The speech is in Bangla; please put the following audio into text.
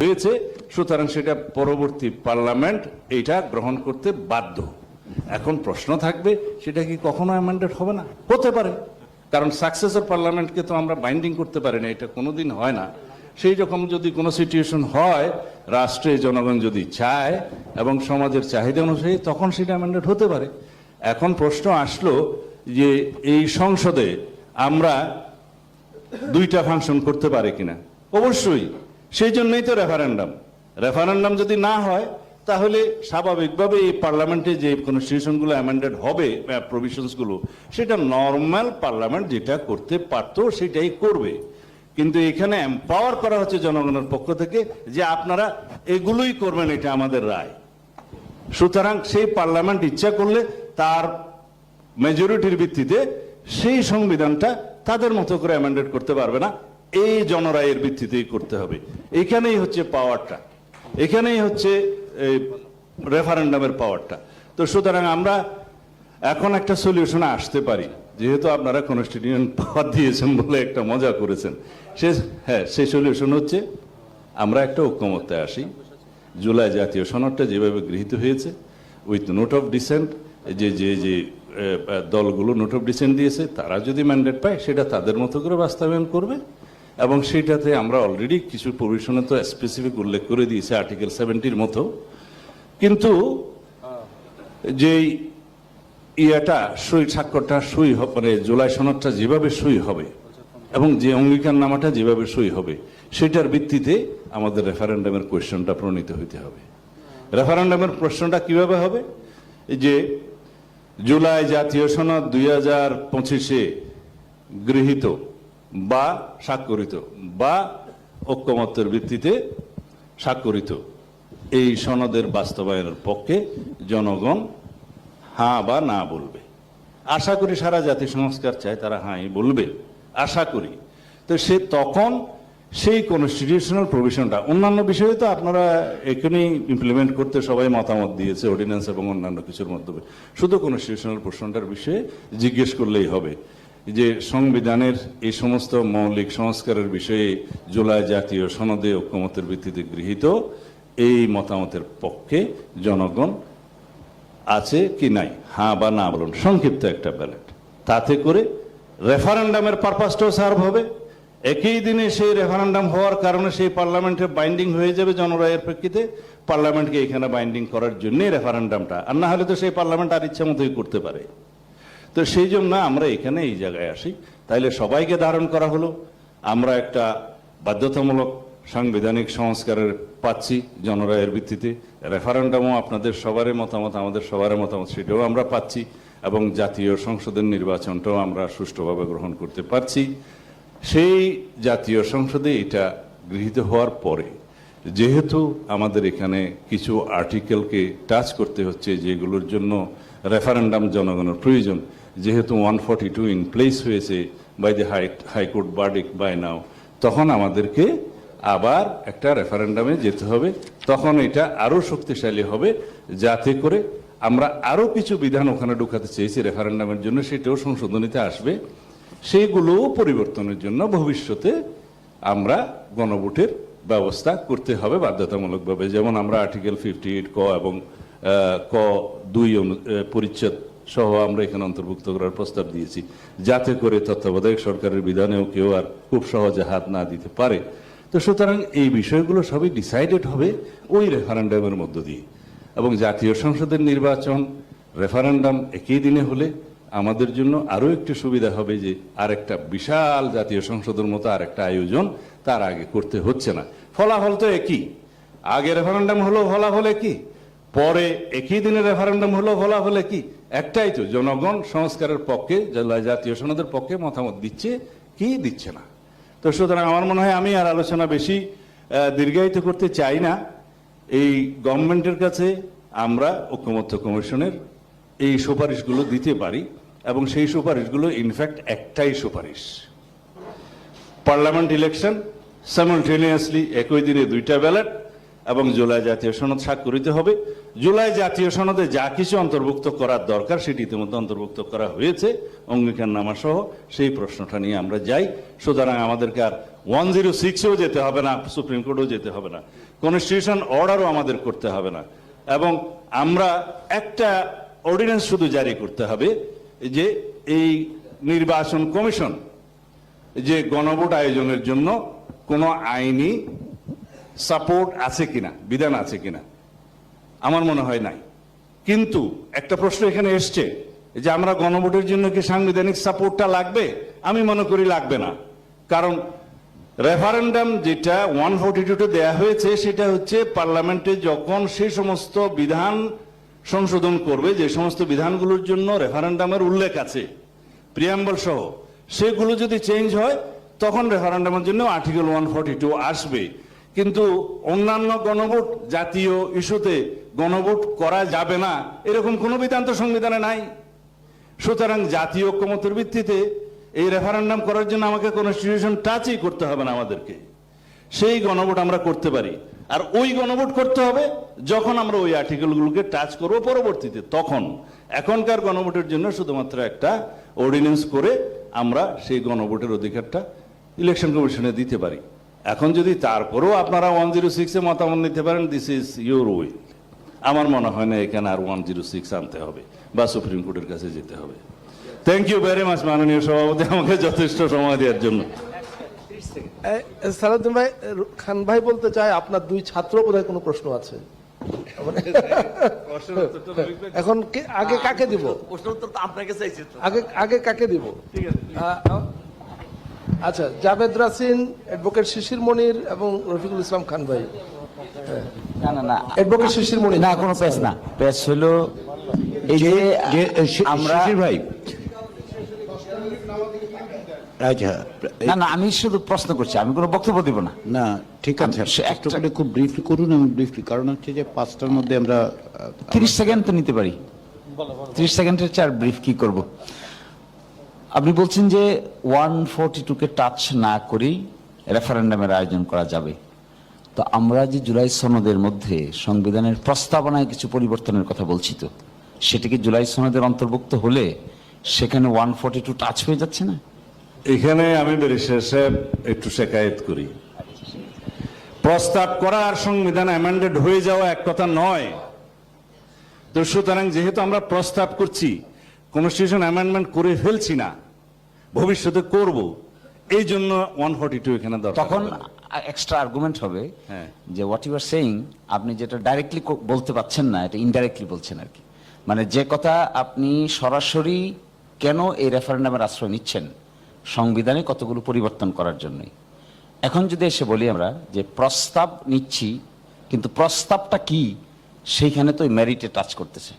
হয়েছে, সুতরাং সেটা পরবর্তী পার্লামেন্ট এটা গ্রহণ করতে বাধ্য। এখন প্রশ্ন থাকবে, সেটা কি কখনো অ্যামেন্ডেড হবে না? হতে পারে। কারণ সাকসেসর পার্লামেন্টকে তো আমরা বাইন্ডিং করতে পারি না, এটা কোনোদিন হয় না। সেই রকম যদি কোনো সিচুয়েশন হয়, রাষ্ট্রে জনগণ যদি চায় এবং সমাজের চাহিদা অনুযায়ী তখন সেটা অ্যামেন্ডেড হতে পারে। এখন প্রশ্ন আসলো যে এই সংসদে আমরা দুইটা ফাংশন করতে পারে কিনা? অবশ্যই। সেই জন্যই তো রেফারেন্ডাম রেফারেন্ডাম যদি না হয়, তাহলে স্বাভাবিকভাবে এই পার্লামেন্টে যে কনস্টিটিউশনগুলো অ্যামেন্ডেড হবে প্রভিশনসগুলো সেটা নর্মাল পার্লামেন্ট যেটা করতে পারতো সেটাই করবে। কিন্তু এখানে এম্পাওয়ার করা হচ্ছে জনগণের পক্ষ থেকে যে আপনারা এগুলোই করবেন, এটা আমাদের রায়। সুতরাং সেই পার্লামেন্ট ইচ্ছা করলে তার মেজরিটির ভিত্তিতে সেই সংবিধানটা তাদের মতো করে অ্যামেন্ডেড করতে পারবে না। এই জনরায়ের ভিত্তিতেই করতে হবে। এখানেই হচ্ছে পাওয়ারটা এখানেই হচ্ছে রেফারেন্ডামের পাওয়ারটা তো সুতরাং আমরা এখন একটা সলিউশনে আসতে পারি। যেহেতু আপনারা কনস্টিটিউশন পাওয়ার দিয়েছেন বলে একটা মজা করেছেন। সে হ্যাঁ সেই সলিউশন হচ্ছে আমরা একটা ঐক্যমত্যে আসি। জুলাই জাতীয় সনদটা যেভাবে গৃহীত হয়েছে উইথ নোট অফ ডিসেন্ট যে যে যে দলগুলো নোট অফ ডিসেন্ট দিয়েছে, তারা যদি ম্যান্ডেট পায়, সেটা তাদের মতো করে বাস্তবায়ন করবে। এবং সেটাতে আমরা অলরেডি কিছু প্রভিশনে তো স্পেসিফিক উল্লেখ করে দিয়েছে আর্টিকেল সেভেন্টির মতো। কিন্তু যেই ইয়েটা সই, স্বাক্ষরটা সই মানে জুলাই সনদটা যেভাবে সই হবে এবং যে অঙ্গীকার নামাটা যেভাবে সই হবে, সেটার ভিত্তিতে আমাদের রেফারেন্ডামের কোয়েশ্চনটা প্রণীত হইতে হবে। রেফারেন্ডামের প্রশ্নটা কীভাবে হবে? যে জুলাই জাতীয় সনদ দুই হাজার পঁচিশে গৃহীত বা স্বাক্ষরিত, বা ঐক্যমত্যের ভিত্তিতে স্বাক্ষরিত। এই সনদের বাস্তবায়নের পক্ষে জনগণ হ্যাঁ বা না বলবে। আশা করি সারা জাতি সংস্কার চায়, তারা হাঁই বলবে। আশা করি। তো সে তখন সেই কনস্টিটিউশনাল প্রভিশনটা অন্যান্য বিষয়ে তো আপনারা এখানেই ইমপ্লিমেন্ট করতে সবাই মতামত দিয়েছে অর্ডিন্যান্স এবং অন্যান্য কিছুর মাধ্যমে। শুধু কনস্টিটিউশনাল প্রশ্নটার বিষয়ে জিজ্ঞেস করলেই হবে। যে সংবিধানের এই সমস্ত মৌলিক সংস্কারের বিষয়ে জুলাই জাতীয় সনদে ঐক্যমতের ভিত্তিতে গৃহীত এই মতামতের পক্ষে জনগণ আছে কি নাই হ্যাঁ বা না বলুন। সংক্ষিপ্ত একটা ব্যালেট। তাতে করে রেফারেন্ডামের পারপাসটাও সার্ভ হবে। একই দিনে সেই রেফারেন্ডাম হওয়ার কারণে সেই পার্লামেন্টে বাইন্ডিং হয়ে যাবে জনরায়ের প্রেক্ষিতে। পার্লামেন্টকে এখানে বাইন্ডিং করার জন্যই রেফারেন্ডামটা আর না হলে তো সেই পার্লামেন্ট আর ইচ্ছা মতোই করতে পারে। তো সেই জন্য আমরা এখানে এই জায়গায় আসি। তাইলে সবাইকে ধারণ করা হলো। আমরা একটা বাধ্যতামূলক সাংবিধানিক সংস্কারের পাচ্ছি জনরায়ের ভিত্তিতে। রেফারেন্ডামও আপনাদের সবারই মতামত, আমাদের সবার মতামত, সেটাও আমরা পাচ্ছি এবং জাতীয় সংসদের নির্বাচনটাও আমরা সুষ্ঠুভাবে গ্রহণ করতে পারছি। সেই জাতীয় সংসদে এটা গৃহীত হওয়ার পরে যেহেতু আমাদের এখানে কিছু আর্টিকেলকে টাচ করতে হচ্ছে, যেগুলোর জন্য রেফারেন্ডাম জনগণের প্রয়োজন যেহেতু one forty two in place হয়েছে by the high high court verdict by now তখন আমাদেরকে আবার একটা রেফারেন্ডামে যেতে হবে। তখন এটা আরও শক্তিশালী হবে, যাতে করে আমরা আরও কিছু বিধান ওখানে ঢুকাতে চেয়েছি রেফারেন্ডামের জন্য, সেটাও সংশোধনীতে আসবে। সেইগুলো পরিবর্তনের জন্য ভবিষ্যতে আমরা গণভোটের ব্যবস্থা করতে হবে বাধ্যতামূলকভাবে। যেমন আমরা আর্টিকেল ফিফটি এইট ক এবং ক দুই পরিচ্ছেদ সহ আমরা এখানে অন্তর্ভুক্ত করার প্রস্তাব দিয়েছি। যাতে করে তত্ত্বাবধায়ক সরকারের বিধানেও কেউ আর খুব সহজে হাত না দিতে পারে। তো সুতরাং এই বিষয়গুলো সবই ডিসাইডেড হবে ওই রেফারেন্ডামের মধ্য দিয়ে। এবং জাতীয় সংসদের নির্বাচন রেফারেন্ডাম একই দিনে হলে আমাদের জন্য আরও একটি সুবিধা হবে যে আরেকটা বিশাল জাতীয় সংসদের মতো আরেকটা আয়োজন তার আগে করতে হচ্ছে না। ফলাফল তো একই। আগে রেফারেন্ডাম হলো ফলাফল একই। পরে একই দিনে রেফারেন্ডাম হলো ফলাফল কি? একটাই তো, জনগণ সংস্কারের পক্ষে জাতীয় সনদের পক্ষে মতামত দিচ্ছে কি দিচ্ছে না। তো সুতরাং আমার মনে হয় আমি আর আলোচনা বেশি দীর্ঘায়িত করতে চাই না। এই গভর্নমেন্টের কাছে আমরা ঐক্যমত্য কমিশনের এই সুপারিশগুলো দিতে পারি এবং সেই সুপারিশগুলো ইনফ্যাক্ট একটাই সুপারিশ। পার্লামেন্ট ইলেকশন সাইমultaneously একই দিনে দুইটা ব্যালট এবং জুলাই জাতীয় সনদ স্বাক্ষরিত হবে। জুলাই জাতীয় সনদে যা কিছু অন্তর্ভুক্ত করার দরকার সেটি ইতিমধ্যে অন্তর্ভুক্ত করা হয়েছে। অঙ্গীকার নামা সহ সেই প্রশ্নটা নিয়ে আমরা যাই। সুতরাং আমাদেরকে আর ওয়ান জিরো সিক্সেও যেতে হবে না সুপ্রিম কোর্টেও যেতে হবে না। কনস্টিটিউশন অর্ডারও আমাদের করতে হবে না। এবং আমরা একটা অর্ডিন্যান্স শুধু জারি করতে হবে যে এই নির্বাচন কমিশন যে গণভোট আয়োজনের জন্য কোনো আইনি সাপোর্ট আছে কিনা, বিধান আছে কিনা, আমার মনে হয় নাই। কিন্তু একটা প্রশ্ন এখানে এসছে যে আমরা গণভোটের জন্য কি সাংবিধানিক সাপোর্টটা লাগবে? আমি মনে করি লাগবে না। কারণ রেফারেন্ডাম যেটা ওয়ান ফোর্টি টুতে দেওয়া হয়েছে, সেটা হচ্ছে পার্লামেন্টে যখন সেই সমস্ত বিধান সংশোধন করবে, যে সমস্ত বিধানগুলোর জন্য রেফারেন্ডামের উল্লেখ আছে প্রিয়াম্বল সহ, সেগুলো যদি চেঞ্জ হয়, তখন রেফারেন্ডামের জন্য আর্টিকেল ওয়ান ফর্টি টু আসবে। কিন্তু অন্যান্য গণভোট জাতীয় ইস্যুতে গণভোট করা যাবে না, এরকম কোনো বিধান তো সংবিধানে নাই। সুতরাং জাতীয় ঐক্যমতের ভিত্তিতে এই রেফারেন্ডাম করার জন্য আমাকে কনস্টিটিউশন টাচই করতে হবে না আমাদেরকে। সেই গণভোট আমরা করতে পারি। আর ওই গণভোট করতে হবে যখন আমরা ওই আর্টিকেলগুলোকে টাচ করব পরবর্তীতে, তখন। এখনকার গণভোটের জন্য শুধুমাত্র একটা অর্ডিন্যান্স করে আমরা সেই গণভোটের অধিকারটা ইলেকশন কমিশনে দিতে পারি। এখন যদি তারপরেও আপনারা ওয়ান জিরো সিক্সে মতামত নিতে পারেন দিস ইজ ইউর উইল আমার মনে হয় না এখানে আর ওয়ান জিরো সিক্স আনতে হবে বা সুপ্রিম কোর্টের কাছে যেতে হবে। থ্যাংক ইউ ভেরি মাচ মাননীয় সভাপতি আমাকে যথেষ্ট সময় দেওয়ার জন্য। সালাউদ্দিন ভাই খান ভাই বলতে চায় আপনার দুই ছাত্র বোধহয় কোনো প্রশ্ন আছে। এখন কে- আগে কাকে দিব? প্রশ্ন উত্তর তো আপনাকে চাইছি আগে আগে কাকে দিব? আহ, আচ্ছা জাভেদ রাসিন অ্যাডভোকেট শিশির মনির এবং রফিকুল ইসলাম খান ভাই। না না না। অ্যাডভোকেট শিশির মনির। না কোনো না। হলো এই যে আমরা শিশির ভাই। আচ্ছা। না না আমি শুধু প্রশ্ন করছি আমি কোনো বক্তব্য দিব না। না ঠিক আছে। আমি- একটু খুব ব্রিফলি করুন এবং ব্রিফলি কারণ হচ্ছে যে পাঁচটার মধ্যে আমরা তিরিশ সেকেন্ড তো নিতে পারি। তিরিশ সেকেন্ডের চার ব্রিফ কি করব? আপনি বলছেন যে ওয়ান ফোরটি টুকে টাচ না করেই রেফারেন্ডামের আয়োজন করা যাবে। তো আমরা যে জুলাই সনদের মধ্যে সংবিধানের প্রস্তাবনায় কিছু পরিবর্তনের কথা বলছি তো, সেটা কি জুলাই সনদের অন্তর্ভুক্ত হলে সেখানে ওয়ান ফোরটি টু টাচ হয়ে যাচ্ছে না? এখানে আমি একটু শেখায়ত করি। প্রস্তাব করা আর সংবিধান অ্যামেন্ডেড হয়ে যাওয়া এক কথা নয়। তো সুতরাং যেহেতু আমরা প্রস্তাব করছি কনস্টিটিউশন অ্যামেন্ডমেন্ট করে ফেলছি না ভবিষ্যতে করব। এই জন্য ওয়ান ফর্টি টু এখানে দরকার তখন এক্সট্রা আর্গুমেন্ট হবে হ্যাঁ। যে হোয়াট ইউ আর সেইং আপনি যেটা ডাইরেক্টলি বলতে পাচ্ছেন না এটা ইনডাইরেক্টলি বলছেন আর কি। মানে যে কথা আপনি সরাসরি কেন এই রেফারেন্ডামের আশ্রয় নিচ্ছেন সংবিধানে কতগুলো পরিবর্তন করার জন্যই। এখন যদি এসে বলি আমরা যে প্রস্তাব নিচ্ছি কিন্তু প্রস্তাবটা কি সেইখানে তো ওই মেরিটে টাচ করতেছে।